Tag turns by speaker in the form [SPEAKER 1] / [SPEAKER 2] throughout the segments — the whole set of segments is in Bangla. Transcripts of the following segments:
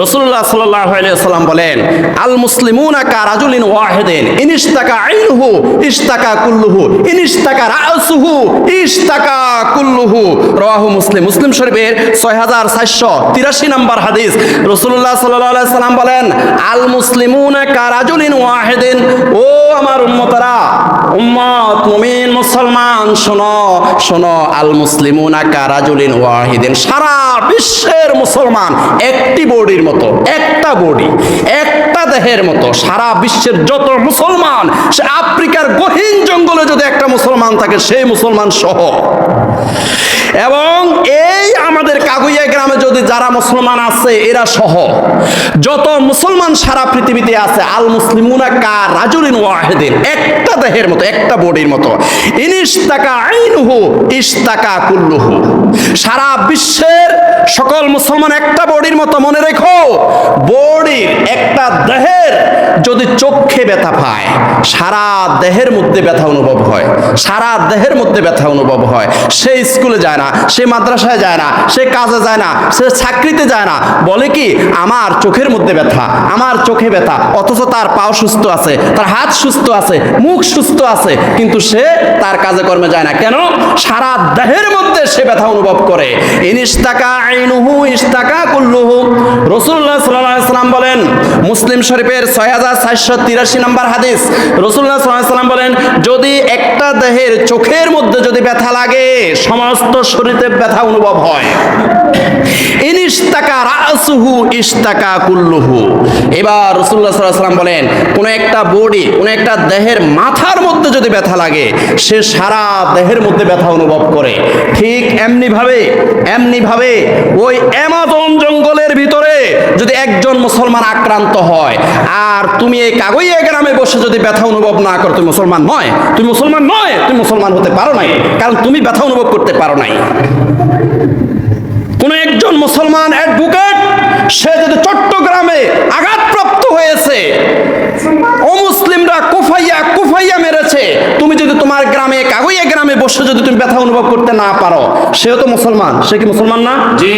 [SPEAKER 1] রসুল্লাহ সাল্লাম বলেন, আল মুসলিমুন আকা রাজুলিন ওয়াহেদিন ইনিস্তাকা আইনুহু ইস্তাকা কুল্লুহু ইনিস্তাকা রাসুহু ইস্তাকা কুল্লুহু। রাহু মুসলিম। মুসলিম শরীফের ছয় হাজার চারশো তিরাশি নম্বর হাদিস। রসুল্লাহ সাল্লাহ সাল্লাম বলেন, আল মুসলিমুন আকা রাজুলিন ওয়াহেদিন। ও আমার উম্মতারা, উম্মত, মুমিন, মুসলমান, শোনো শোনো, আল মুসলিমুন আকা রাজুলিন ওয়াহিদিন। সারা বিশ্বের মুসলমান একটি বডির মতো, একটা বডি, একটা দেহের মতো, সারা বিশ্বের যত মুসলমান, সে আফ্রিকার গহীন জঙ্গলে যদি একটা মুসলমান থাকে, সেই মুসলমান সহ। এবং এই আমাদের কাগুইয়া গ্রামে যদি যারা মুসলমান আছে, এরা সহ। যত মুসলমান সারা পৃথিবীতে আছে, আল মুসলিমুনা কা রাজুলিন ওয়াহিদিন, একটা দেহের মতো, একটা বডির মতো। ইনিস্তাকা আইনুহু ইস্তাকা কুল্লুহু। সারা বিশ্বের সকল মুসলমান একটা বডির মতো মনে রেখো, বডির একটা দেহের যদি চোখে ব্যথা পায়, সারা দেহের মধ্যে ব্যথা অনুভব হয়, সারা দেহের মধ্যে ব্যথা অনুভব হয়। সে স্কুলে যায় না, সে মাদ্রাসায় যায় না, সে কাজে যায় না, সে চাকরিতে যায় না। বলে কি, আমার চোখের মধ্যে ব্যথা, আমার চোখে ব্যথা, অথচ তার পাও সুস্থ আছে, তার হাত সুস্থ আছে, মুখ সুস্থ আছে, কিন্তু সে তার কাজে কর্মে যায় না। কেন? সারা দেহের মধ্যে সে ব্যথা অনুভব করে। ইনিস্তাকা বলেন, মুসলিম শরীফের বলেন, যদি একটা দেহের চোখের মধ্যে যদি ব্যথা লাগে, সমস্ত শরীরে ব্যথা অনুভব হয়। এবার সাল্লাম বলেন, কোন একটা বডি, কোন একটা দেহের মাথার মধ্যে যদি ব্যথা লাগে, সে সারা দেহের মধ্যে ব্যথা অনুভব করে। ঠিক এমনি ভাবে এমনি ভাবে ওই অ্যামাজন জঙ্গলের ভিতরে যদি একজন মুসলমান আক্রান্ত হয়, আর তুমি এই কাগইয়া গ্রামে বসে যদি ব্যথা অনুভব না করো, তুমি মুসলমান নয়, তুমি মুসলমান নয়, তুমি মুসলমান হতে পারো নাই, কারণ তুমি ব্যথা অনুভব করতে পারো নাই। কোন একজন মুসলমান অ্যাডভোকেট সে যদি চট্টগ্রামে আঘাতপ্রাপ্ত হয়েছে অমুসলিমরা কুফাইয়া কুফাইয়া মেরেছে, তুমি যদি তোমার গ্রামে, কাগুইয়া গ্রামে বসে যদি তুমি ব্যথা অনুভব করতে না পারো সেও তো মুসলমান সে কি মুসলমান না? জি।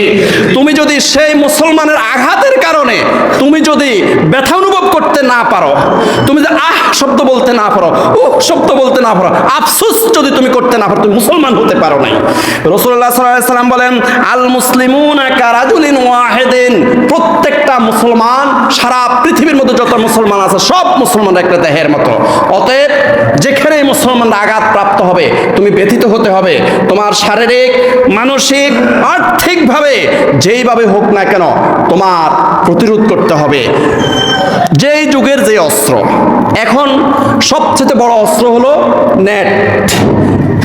[SPEAKER 1] তুমি যদি সেই মুসলমানের আঘাতের কারণে তুমি যদি ব্যথা অনুভব করতে না পারো তুমি যদি আহ শব্দ বলতে না পারো উহ শব্দ বলতে না পারো আফসোস যদি তুমি করতে না পারো তুমি মুসলমান হতে পারো নাই। রসুল্লাহ সাল্লাম বলেন আল মুসলিমুন কারাজুলিন ওয়াহেদিন। প্রত্যেকটা মুসলমান, সারা পৃথিবীর মধ্যে যত মুসলমান আছে, সব মুসলমান একটা দেহের মতো। অতএব, যেখানে মুসলমানরা আঘাত প্রাপ্ত হবে, তুমি ব্যথিত হতে হবে। তোমার শারীরিক, মানসিক, আর্থিকভাবে, যেইভাবে হোক না কেন, তোমার প্রতিরোধ করতে হবে। যেই যুগের যে অস্ত্র। এখন সবচেয়ে বড় অস্ত্র হলো নেট।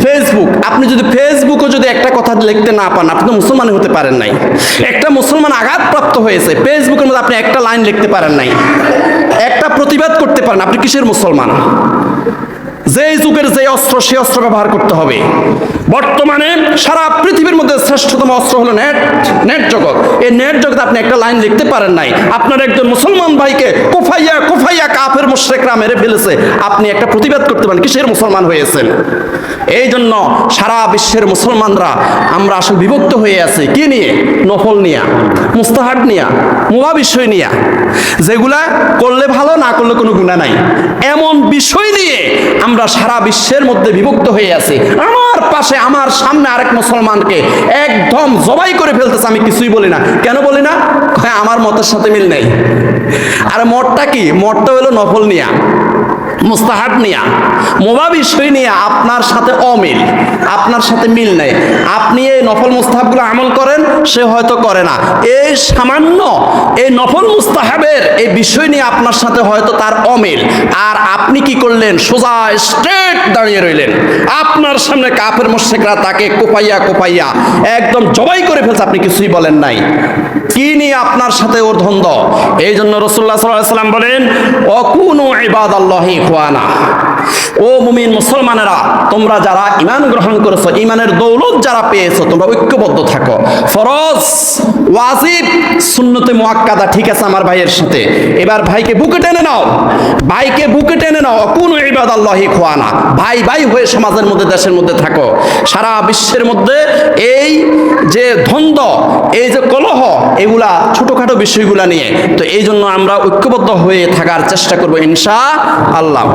[SPEAKER 1] ফেসবুক আপনি যদি ফেসবুকও যদি একটা কথা লিখতে না পান, আপনি তো মুসলমান হতে পারেন নাই। একটা মুসলমান আঘাতপ্রাপ্ত হয়েছে ফেসবুকের মধ্যে আপনি একটা লাইন লিখতে পারেন নাই। একটা প্রতিবাদ করতে পারেন, আপনি কিসের মুসলমান? যে যুগের যে অস্ত্র সে অস্ত্র ব্যবহার করতে হবে। বর্তমানে সারা পৃথিবীর মধ্যে শ্রেষ্ঠতম অস্ত্র হলো নেট নেট জগৎ। এই নেট জগতে আপনি একটা লাইন লিখতে পারেন নাই। আপনার একজন মুসলমান ভাইকে কুফাইয়া কুফাইয়া কাফের মুশরিকরা মেরে ফেলেছে। আপনি একটা প্রতিবাদ করতে পারেন, কিসের মুসলমান হয়েছেন? এই জন্য সারা বিশ্বের মুসলমানরা, আমরা আসলে বিভক্ত হয়ে আছি। কি নিয়ে? নফল নিয়া মুস্তাহাট নিয়া মোয়া বিষয় নিয়া। যেগুলা করলে ভালো, না করলে কোনো গুণা নাই। এমন বিষয় নিয়ে আমরা সারা বিশ্বের মধ্যে বিভক্ত হয়ে আছি। আমার পাশে আমার সামনে আরেক মুসলমানকে একদম জবাই করে ফেলতেছে, আমি কিছুই বলি না। কেন বলি না? আমার মতের সাথে মিল নেই। আর মঠটা কি? মঠটা হলো নফল নিয়া মুস্তাহাট নিয়া। মোবা বিষয় নিয়ে আপনার সাথে অমিল, আপনার সাথে মিল নেই। আপনি এই নফল মুস্তাহাবগুলো আমল করেন, সে হয়তো করে না। এই সামান্য এই নফল মুস্তাহাবের এই বিষয় নিয়ে আপনার সাথে হয়তো তার অমিল। আর আপনি কি করলেন? সোজা স্ট্রেট দাঁড়িয়ে রইলেন। আপনার সামনে কাফের মোশেকরা তাকে কোপাইয়া কোপাইয়া একদম জবাই করে ফেলছে, আপনি কিছুই বলেন নাই। কি নিয়ে আপনার সাথে ওর ধন্দ? এই জন্য রসুল্লাহ সাল্লাম বলেন, অকুন ইবাদ আল্লাহি খোয়ানা ও মুমিন মুসলমানেরা, তোমরা যারা ইমান গ্রহণ করেছ ইমানের দৌলত যারা পেয়েছ, তোমরা ঐক্যবদ্ধ থাকো। ফরজ, ওয়াজিব, সুন্নতে মুআক্কাদা, ঠিক আছে আমার ভাইয়ের সাথে। এবার ভাইকে বুকে টেনে নাও। ভাইকে বুকে টেনে নাও। কোন ইবাদাল্লাহি খোয়ানা ভাই ভাই হয়ে সমাজের মধ্যে, দেশের মধ্যে থাকো। সারা বিশ্বের মধ্যে এই যে দ্বন্দ্ব এই যে কলহ এগুলা ছোটখাটো বিষয়গুলা নিয়ে। তো এই জন্য আমরা ঐক্যবদ্ধ হয়ে থাকার চেষ্টা করব ইনশা আল্লাহ।